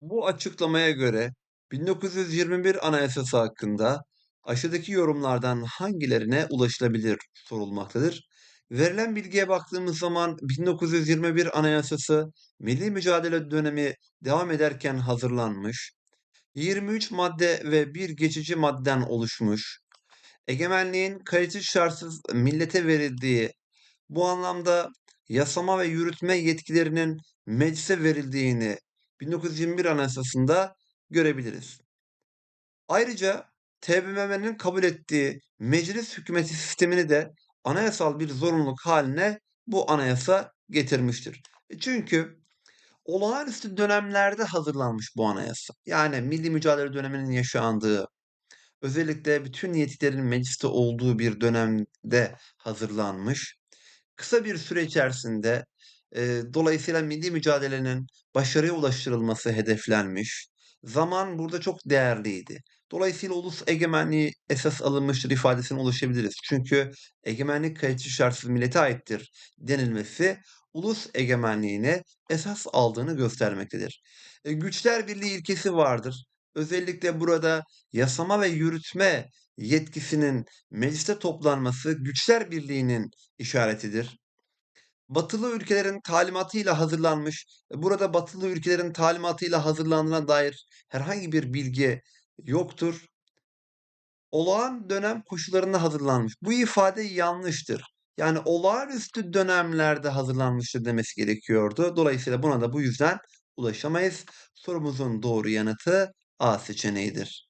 Bu açıklamaya göre 1921 Anayasası hakkında aşağıdaki yorumlardan hangilerine ulaşılabilir sorulmaktadır. Verilen bilgiye baktığımız zaman 1921 Anayasası milli mücadele dönemi devam ederken hazırlanmış, 23 madde ve bir geçici maddeden oluşmuş, egemenliğin kayıtsız şartsız millete verildiği, bu anlamda yasama ve yürütme yetkilerinin meclise verildiğini 1921 Anayasası'nda görebiliriz. Ayrıca TBMM'nin kabul ettiği meclis hükümeti sistemini de anayasal bir zorunluluk haline bu anayasa getirmiştir. E çünkü olağanüstü dönemlerde hazırlanmış bu anayasa. Yani milli mücadele döneminin yaşandığı, özellikle bütün yetkilerin mecliste olduğu bir dönemde hazırlanmış. Kısa bir süre içerisinde e, dolayısıyla milli mücadelenin başarıya ulaştırılması hedeflenmiş. Zaman burada çok değerliydi. Dolayısıyla ulus egemenliği esas alınmıştır ifadesine ulaşabiliriz. Çünkü egemenlik kayıtsız şartsız millete aittir denilmesi ulus egemenliğine esas aldığını göstermektedir. E, güçler birliği ilkesi vardır. Özellikle burada yasama ve yürütme yetkisinin mecliste toplanması güçler birliğinin işaretidir. Batılı ülkelerin talimatıyla hazırlanmış, burada Batılı ülkelerin talimatıyla hazırlandığına dair herhangi bir bilgi yoktur. Olağan dönem koşullarında hazırlanmış. Bu ifade yanlıştır. Yani olağanüstü dönemlerde hazırlanmıştır demesi gerekiyordu. Dolayısıyla buna da bu yüzden ulaşamayız. Sorumuzun doğru yanıtı A seçeneğidir.